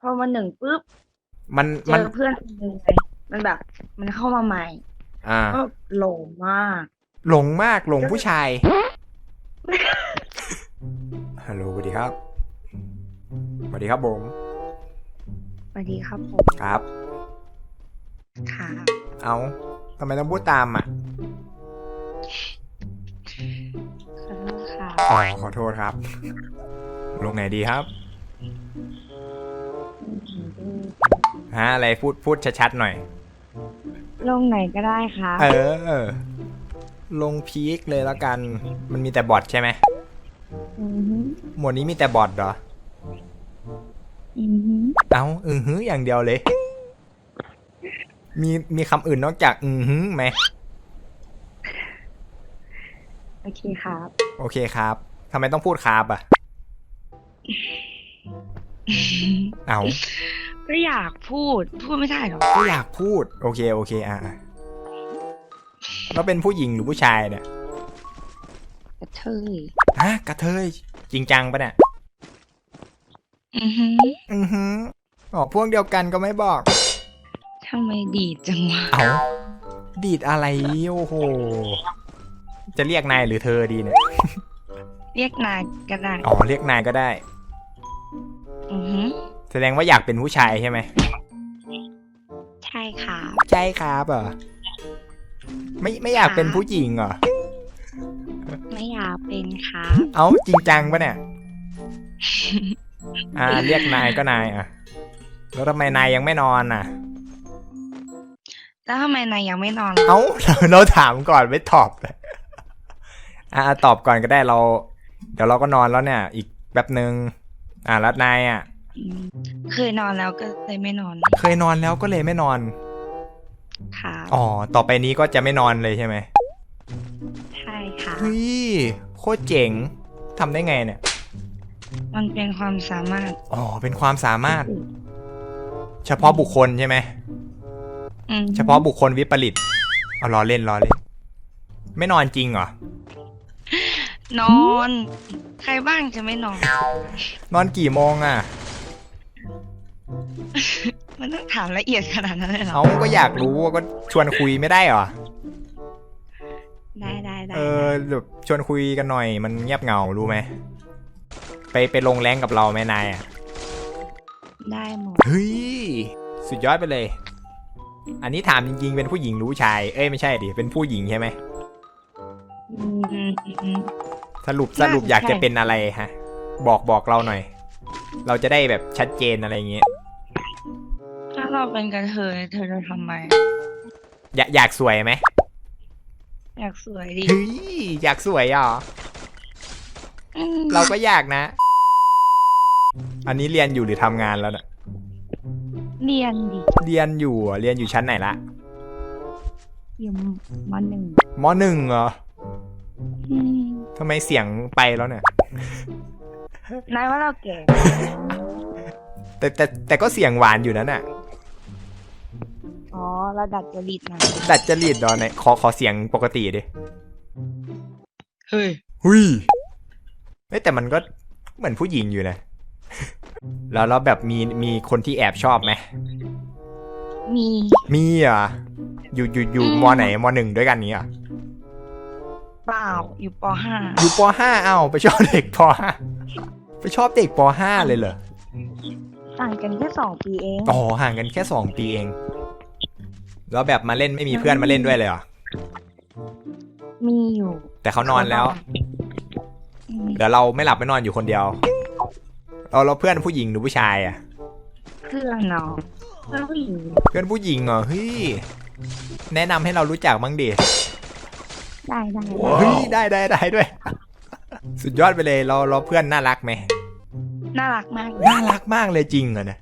พอมาหนึ่งปุ๊บมันเจมันอเพื่อนคนหนึ่งไงมันแบบ มันเข้ามาใหม่อ่าก็หลงมาก หลงมากหลงผู้ชายฮัลโหลสวัสดีครับสวัสดีครับผมสวัสดีครับผมครับ ค่ะเอาทำไมต้องพูดตามอะขอโทษค่ะอ๋อขอโทษครับ ลงไหนดีครับ ฮะอะไรพูดพูดชัดๆหน่อย ลงไหนก็ได้ค่ะ เออ ลงพีคเลยแล้วกัน มันมีแต่บอทใช่ไหมอือหือหมวดนี้มีแต่บอทเหรอ อือหือเอาอือหืออย่างเดียวเลย มีมีคำอื่นนอกจากอือหือไหม โอเคครับ โอเคครับทำไมต้องพูดครับอะ เอาก็อยากพูด พูดไม่ได้หรอก็อยากพูด โอเคโอเคอะอะแล้วเป็นผู้หญิงหรือผู้ชายเนี่ยกระเทยฮะกระเทย จริงจังปะเนี่ยอือหืออือหืออ๋อพวกเดียวกันก็ไม่บอกทำไมดีดจังวะเอาดีดอะไรโอ้โห จะเรียกนายหรือเธอดีเนี่ย เรียกนายก็ได้ อ๋อ เรียกนายก็ได้ อือหือแสดงว่าอยากเป็นผู้ชายใช่ไหมใช่ค่ะใช่ครับเหรอไม่ไม่อยากเป็นผู้หญิงเหรอไม่อยากเป็นค่ะเอาจริงจังปะเนี่ย อ่า เรียกนายก็นายอะ แล้วทำไมนายยังไม่นอนอะ แล้วทำไมนายยังไม่นอนเอ้าเราเราถามก่อนไม่ตอบเลยอ่าตอบก่อนก็ได้เรา เดี๋ยวเราก็นอนแล้วเนี่ย อีกแป๊บหนึ่ง อ่าแล้วนายอะ อืมเคยนอนแล้วก็เลยไม่นอนเคยนอนแล้วก็เลยไม่นอน ค่ะอ๋อ ต่อไปนี้ก็จะไม่นอนเลยใช่ไหมใช่ค่ะ เฮ้ยโคตรเจ๋งทำได้ไงเนี่ย มันเป็นความสามารถอ๋อ เป็นความสามารถ เฉพาะบุคคลใช่ไหม อืมเฉพาะบุคคลวิปริตเอาล้อเล่นล้อเล่น ไม่นอนจริงเหรอ นอน ใครบ้างจะไม่นอน นอนกี่โมงอะ มันต้องถามละเอียดขนาดนั้นเลยเหรอ เอาก็อยากรู้ว่าก็ชวนคุยไม่ได้เหรอ ได้ได้ได้เออแบบชวนคุยกันหน่อยมันเงียบเหงารู้ไหม ไปไปลงแรงกับเราไหมนายอะ ได้หมด เฮ้ย สุดยอดไปเลย อันนี้ถามจริงๆ เป็นผู้หญิงหรือผู้ชาย เอ้ยไม่ใช่ดิ เป็นผู้หญิงใช่ไหม อืมอืมอืม สรุปสน่าจะรุปอยากใช่จะเป็นอะไรฮะ บอกบอกเราหน่อย เราจะได้แบบชัดเจนอะไรอย่างเงี้ยถ้าเราเป็นกระเทยเธอจะทำไมอยากอยากสวยไหมอยากสวยดิเฮ้ยอยากสวยอะอืมเราก็อยากนะ อันนี้เรียนอยู่หรือทำงานแล้วนะเรียนดิเรียนอยู่อะเรียนอยู่ชั้นไหนละอยู่มหนึ่งมหนึ่งเหรออืม ทำไมเสียงไปแล้วเนี่ย นายว่าเราแก่แต่แต่แต่ก็เสียงหวานอยู่นั่นน่ะ อ๋อเราดัดจริตนะดัดจริตดอนไหนขอขอเสียงปกติดิเฮ้ยหุยเอ้ยแต่มันก็เหมือนผู้หญิงอยู่นะ แล้วแล้วแบบมีมีคนที่แอบชอบไหม มี มีเหรอะอยู่อยู่อยู่อืมมไหนมหนึ่งด้วยกันนี้อะ เปล่าอยู่ปห้าอยู่ปห้าเอ้าไปชอบเด็กปห้าไปชอบเด็กปห้าเลยเหรอต่างกันแค่สองปีเองอ๋อห่างกันแค่สองปีเอง แล้วแบบมาเล่นไม่มีเพื่อนมาเล่นด้วยเลยเหรอ มีอยู่ แต่เขานอนแล้วอืมเดี๋ยวเราไม่หลับไม่นอนอยู่คนเดียวเราเราเพื่อนผู้หญิงหรือผู้ชายอะ เพื่อนเนาะเพื่อนผู้หญิง เพื่อนผู้หญิงเหรอเฮ้ยแนะนำให้เรารู้จักบ้างดิ ได้ได้เฮ้ยได้ได้ได้ด้วย สุดยอดไปเลยเราเราเพื่อนน่ารักไหมน่ารักมากน่ารักมากเลยจริงเหรอเนี่ย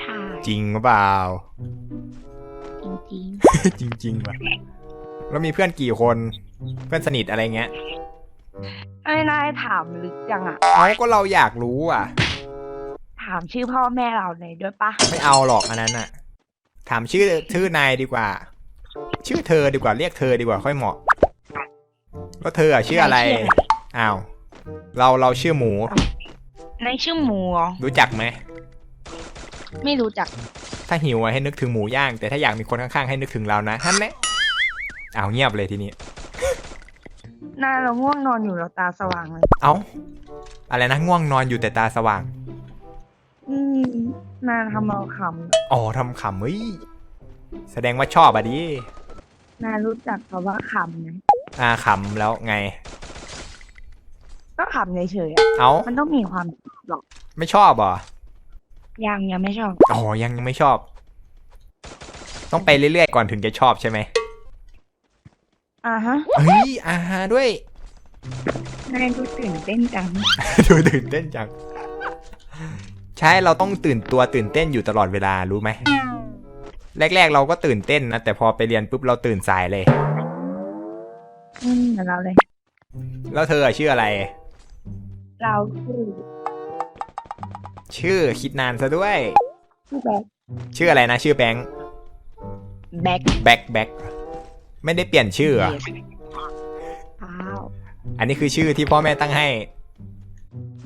ใช่จริงหรือเปล่า จริงจริงๆว่ะแล้วมีเพื่อนกี่คนเพื่อนสนิทอะไรเงี้ยๆไอ้นายถามลึกจังอะเอาก็เราอยากรู้อะ ถามชื่อพ่อแม่เราเลยด้วยปะไม่เอาหรอกอันนั้นอะ ถามชื่อชื่อนายดีกว่า ชื่อเธอดีกว่าเรียกเธอดีกว่าค่อยเหมาะ แล้วเธออะชื่ออะไร อ้าว เราเราชื่อหมู นายชื่อหมูเหรอรู้จักไหม ไม่รู้จัก ถ้าหิวอะให้นึกถึงหมูย่าง แต่ถ้าอยากมีคนข้างๆให้นึกถึงเรานะฮันแน่เอาเงียบเลยทีนี้ นายเราง่วงนอนอยู่เราตาสว่างเลย เอาอะไรนะง่วงนอนอยู่แต่ตาสว่าง อืมนายทำเราขอ๋อทำขำเฮ้ย แสดงว่าชอบอะดิำนายรู้จักคำว่าขำไหม อ่าขำแล้วไง ก็ขำเฉยๆอะเอามันต้องมีความหรอกไม่ชอบเหรอยังยังไม่ชอบ อ๋อยังยังไม่ชอบ ต้องไปเรื่อยๆก่อนถึงจะชอบใช่ไหมอ่าฮะเฮ้ยอาหาด้วย นายดูตื่นเต้นจัง ดูตื่นเต้นจัง ใช่เราต้องตื่นตัวตื่นเต้นอยู่ตลอดเวลารู้ไหม แรกๆเราก็ตื่นเต้นนะ แต่พอไปเรียนปุ๊บเราตื่นสายเลย อืมเหมือนเราเลย แล้วเธออะชื่ออะไร เราคือชื่อคิดนานซะด้วยผู้แบกชื่ออะไรนะ ชื่อแบงค์แบ็คแบ็คแบ็คไม่ได้เปลี่ยนชื่อเหรออ้าวอันนี้คือชื่อที่พ่อแม่ตั้งให้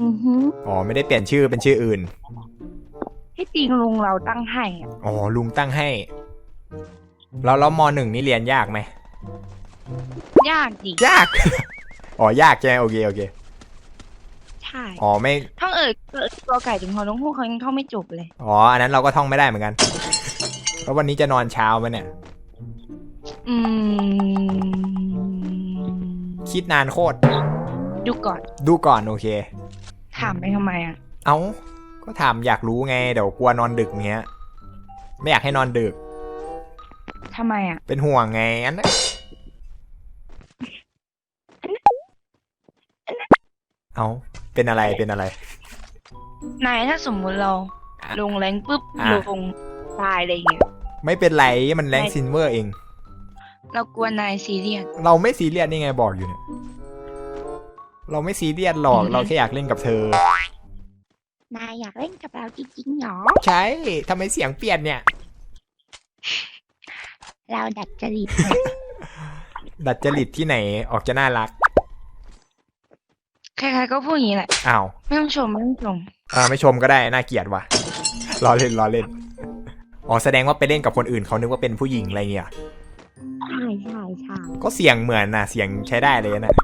อือฮึอ๋อ ไม่ได้เปลี่ยนชื่อเป็นชื่ออื่น ที่จริงลุงเราตั้งให้อะอ๋อ ลุงตั้งให้ แล้วแล้วมหนึ่งนี่เรียนยากไหม ยากดิยาก อ๋อยากใช่ไหมโอเคโอเค ใช่อ๋อไม่ท่องเอ่ยเอ่ยตัวไก่ถึงเขาต้องพูดเขายังท่องไม่จบเลย อ๋ออันนั้นเราก็ท่องไม่ได้เหมือนกัน แล้ววันนี้จะนอนเช้าไหมเนี่ย อืม คิดนานโคตร ดูก่อนดูก่อนโอเค ถามไปทำไมอะ เอาก็ถามอยากรู้ไงเดี๋ยวกลัวนอนดึกเงี้ย ไม่อยากให้นอนดึก ทำไมอะ เป็นห่วงไงอันนั้น เอาเป็นอะไรเป็นอะไร นายถ้าสมมุติเราอะลงแรงปุ๊บอะ ลงตายอะไรอย่างเงี้ย ไม่เป็นไรมันแรงซินเวอร์เอง เรากลัวนายซีเรียส เราไม่ซีเรียสนี่ไงบอกอยู่เนี่ย เราไม่ซีเรียสหรอกอืม เราแค่อยากเล่นกับเธอ นายอยากเล่นกับเราจริงๆหรอ ใช่ทำไมเสียงเปลี่ยนเนี่ย เราดัดจริต ดัดจริตที่ไหนออกจะน่ารัก ใครๆก็พูดอย่างนี้แหละอ้าวไม่ต้องชมไม่ต้องชมอ่าไม่ชมก็ได้น่าเกลียดว่ะล้อเล่นล้อเล่นอ๋อแสดงว่าไปเล่นกับคนอื่นเขานึกว่าเป็นผู้หญิงอะไรเงี้ยใช่ใช่ใช่ก็เสียงเหมือนน่ะเสียงใช้ได้เลยนะ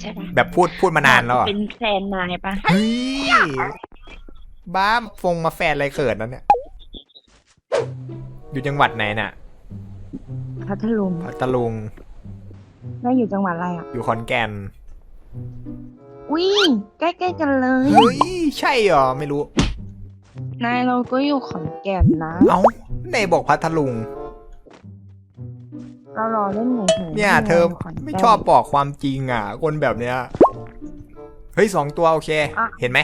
ใช่ปะแบบพูดพูดมานานแล้วอะเป็นแฟนนายปะเฮ้ยบ้าฟงมาแฟนอะไรเขินนั่นเนี่ยอยู่จังหวัดไหนน่ะพัทลุงพัทลุงนายอยู่จังหวัดอะไรอะอยู่ขอนแก่น อุ้ยใกล้ๆกันเลย เฮ้ย ใช่เหรอ ไม่รู้ นายเราก็อยู่ขอนแก่นนะ เอ้าไหนบอกพัทลุง เรารอเล่นเฉยๆเนี่ย เธอไม่ชอบบอกความจริงอะ คนแบบเนี้ย เฮ้ยสองตัวโอเค เห็นไหม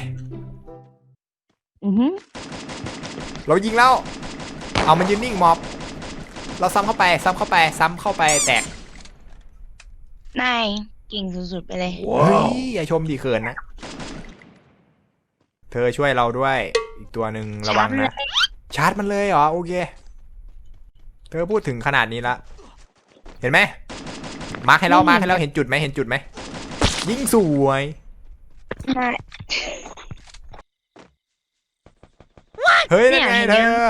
อือหือเรายิงแล้ว เอามันยืนนิ่งมอบ เราซ้ำเข้าไป ซ้ำเข้าไป ซ้ำเข้าไปแตก นาย เก่งสุดๆไปเลย เฮ้ยอย่าชมดีเขินนะ เธอช่วยเราด้วย อีกตัวหนึ่งระวังนะ ชาร์จมันเลยเหรอ โอเค เธอพูดถึงขนาดนี้ละ เห็นไหม มาร์คให้เรามาร์คให้เราเห็นจุดไหมเห็นจุดไหม ยิงสวยนายเฮ้ยเนี่นั่นยไงเห็นเธยังอ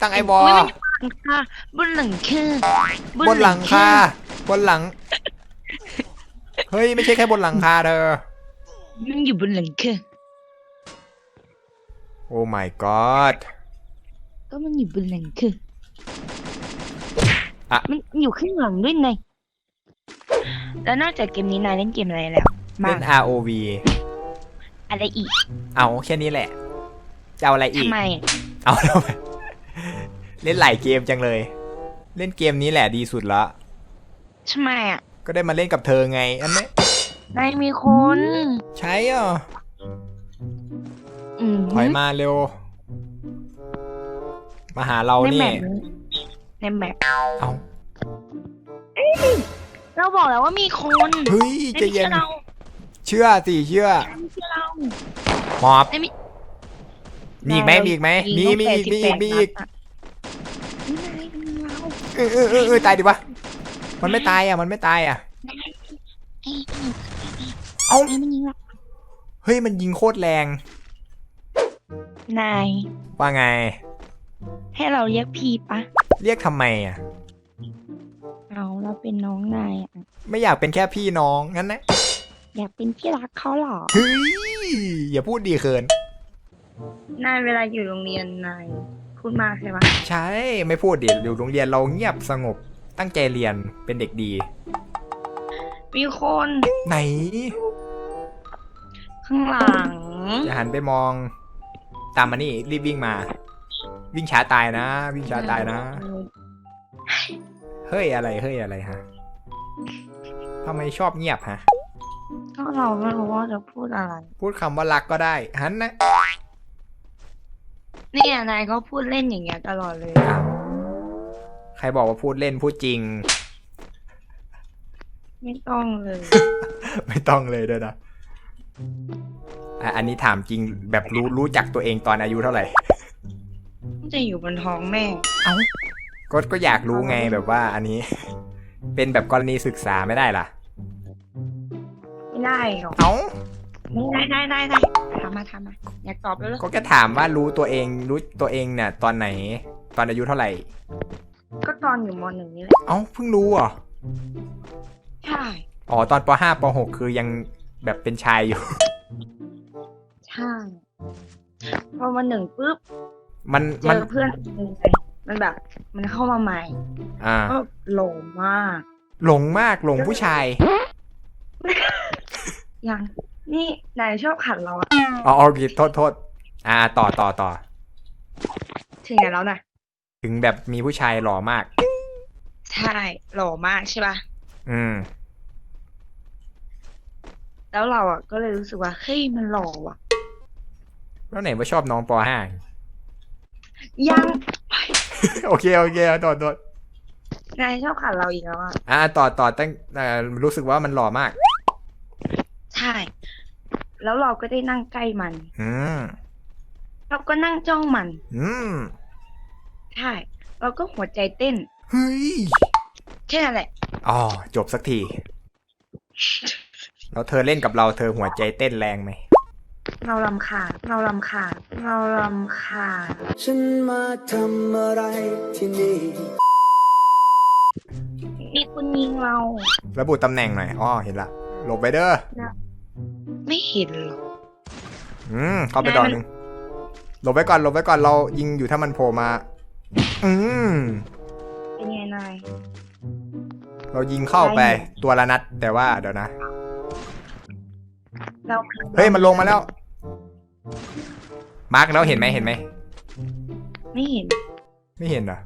ตั้งไอ้บอ อุ๊ยมันอยู่บนหลังคาบนหลังคาบนหลังคาบนหลัง เฮ้ย ไม่ใช่แค่บนหลังคาเธอ มันอยู่บนหลังคาโอ้ my god ก็มันอยู่บนหลังคาอะ มันอยู่ข้างหลังด้วยนายแล้วนอกจากเกมนี้นายเล่นเกมอะไรแล้วบ้าเล่งน ROV อะไรอีกเอาแค่นี้แหละ จะเอาอะไรอีทำกไมเอาแล้วไปเล่นหลายเกมจังเลย เล่นเกมนี้แหละดีสุดละทำไมอะ ก็ได้มาเล่นกับเธอไงอันนี้นายมีคน ใช่อะอืมถอยมาเร็ว มาหาเราในนี่แมปนี้ในแมปเอาเราบอกแล้วว่ามีคนเฮ้ยไม่ใจะใช่เย็นเราเชื่อสิเชื่อไม่ใช่เรา หมอบไม่มี มีอีกไหมมีอีกไหมมีมีอีกมีอีกมีอีกนี่นายมันมีเราเออเออเออเออตายดิวะ มันไม่ตายอะ มันไม่ตายอะ ไอ้เอ้า ไอ้มันยิงเราเฮ้ย มันยิงโคตรแรง นาย ว่าไง ให้เราเรียกพี่ปะเรียกทำไมอะ เอาเราเป็นน้องนายอะไม่อยากเป็นแค่พี่น้องงั้นนะ อยากเป็นที่รักเขาเหรอ เฮ้ย อย่าพูดดีเขิน นายเวลาอยู่โรงเรียนนายพูดมากใช่ปะใช่ ไม่พูดดิอยู่โรงเรียนเราเงียบสงบ ตั้งใจเรียนเป็นเด็กดี มีคนไหน ข้างหลังอย่าหันไปมอง ตามมานี่รีบวิ่งมา วิ่งช้าตายนะ วิ่งช้าตายนะ เฮ้ยอะไรเฮ้ยอะไรฮะทำไมชอบเงียบฮะก็เราไม่รู้ว่าจะพูดอะไร พูดคำว่ารักก็ได้หันนะเนี่ยนายก็พูดเล่นอย่างเงี้ยตลอดเลยอ้าวใครบอกว่าพูดเล่นพูดจริง ไม่ต้องเลย ไม่ต้องเลยด้วยนะอะอันนี้ถามจริงแบบรู้รู้จักตัวเองตอนอายุเท่าไหร่ จะอยู่บนท้องแม่ ก็ก็อยากรู้ไงแบบว่าอันนี้ เป็นแบบกรณีศึกษาไม่ได้ล่ะ ไม่ได้หรอกเอ้าไม่ได้ได้ได้ได้ทำมาทำมาอยากตอบแล้วเหรอก็แค่ถามว่ารู้ตัวเองรู้ตัวเองเนี่ยตอนไหน ตอนอายุเท่าไหร่ ก็ตอนอยู่มหนึ่งนี่แหละ เอ้าเพิ่งรู้เหรอ ใช่ อ๋อตอนปห้าปหกคือยังแบบเป็นชายอยู่ ใช่ พอมาหนึ่งปุ๊บมันเจมันอเพื่อนคนหนึ่งไงมันแบบ มันเข้ามาใหม่อ่าก็หลงมาก หลงมากหลงผู้ชาย ยัง นี่นายชอบขัดเราอะอ๋อโอเคโทษโทษอ่า ต่อต่อต่อถึงไหนแล้วนะ ถึงแบบมีผู้ชายหล่อมาก ใช่หล่อมากใช่ป่ะ อืม แล้วเราอะ ก็เลยรู้สึกว่าเฮ้ยมันหล่อว่ะ แล้วไหนว่าชอบน้องปห้ายังโอเคโอเคต่อต่อนายชอบขัดเราอีกแล้วอะอ่าต่อต่อตั้งเอ่อรู้สึกว่ามันหล่อมาก ใช่ แล้วเราก็ได้นั่งใกล้มัน อืมเราก็นั่งจ้องมัน อืม ใช่เราก็หัวใจเต้น เฮ้ย แค่นั้นแหละ อ๋อ จบสักที แล้วเธอเล่นกับเราเธอหัวใจเต้นแรงไหม เราลำคาญเราลำคาญเราลำคาญฉันมาทำอะไรที่นี่ มีคนยิงเรา ระบุตำแหน่งหน่อย อ๋อ เห็นละหลบไปเด้อ ไม่เห็นหรอกอืมเข้าไปดอกหนึ่งหลบไว้ก่อนหลบไว้ก่อนเรายิงอยู่ถ้ามันโผล่มา อืมเป็นไงนาย เรายิงเข้าไปตัวละนัด แต่ว่าเดี๋ยวนะ เราเฮ้ย มันลงมาแล้ว มาร์กแล้วเห็นไหมเห็นไหม ไม่เห็น ไม่เห็นเหรอ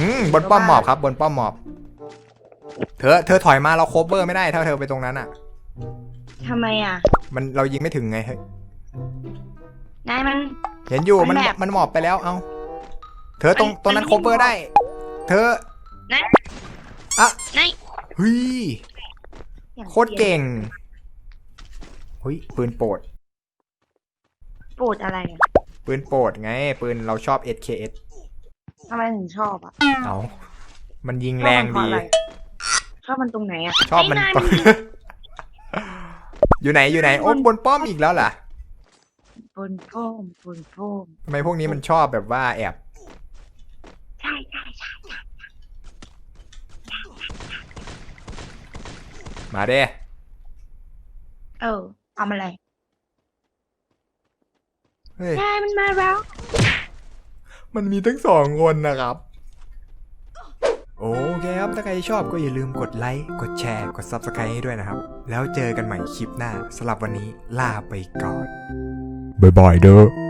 อืม บนป้อมหมอบครับ บนป้อมหมอบ เธอ เธอถอยมาเราโคเวอร์ไม่ได้ถ้าเธอไปตรงนั้นอะ ทำไมอะ มันเรายิงไม่ถึงไงเฮ้ยนายมัน เห็นอยู่ มัน มันแบบ มันหมอบไปแล้ว เอา เธอตรงมันตรงนั้นมันโคเวอร์ได้ เธอนายอะนายเฮ้ยอย่างโคตรเก่งเฮ้ยปืนโปรดโปรดอะไรอะปืนโปรดไง ปืนเราชอบ SKS ทำไมถึงชอบอะเอามันยิงแรงดี ชอบมันตรงไหนอะชอบมันไนายตรงอยู่ไหนอยู่ไหนโอ้บนป้อมอีกแล้วเหรอบนโพมบนโพมทำไมพวกนี้มันชอบแบบว่าแอบ ใช่ใช่ใช่ มาเด้เออเอามาเลยเฮ้ยนายมันมาแล้ว มันมีทั้งสองคนนะครับ โอเคครับ ถ้าใครชอบก็อย่าลืมกดไลค์ กดแชร์ กด Subscribe ให้ด้วยนะครับ แล้วเจอกันใหม่คลิปหน้าสำหรับวันนี้ลาไปก่อน บ๊ายบายเด้อ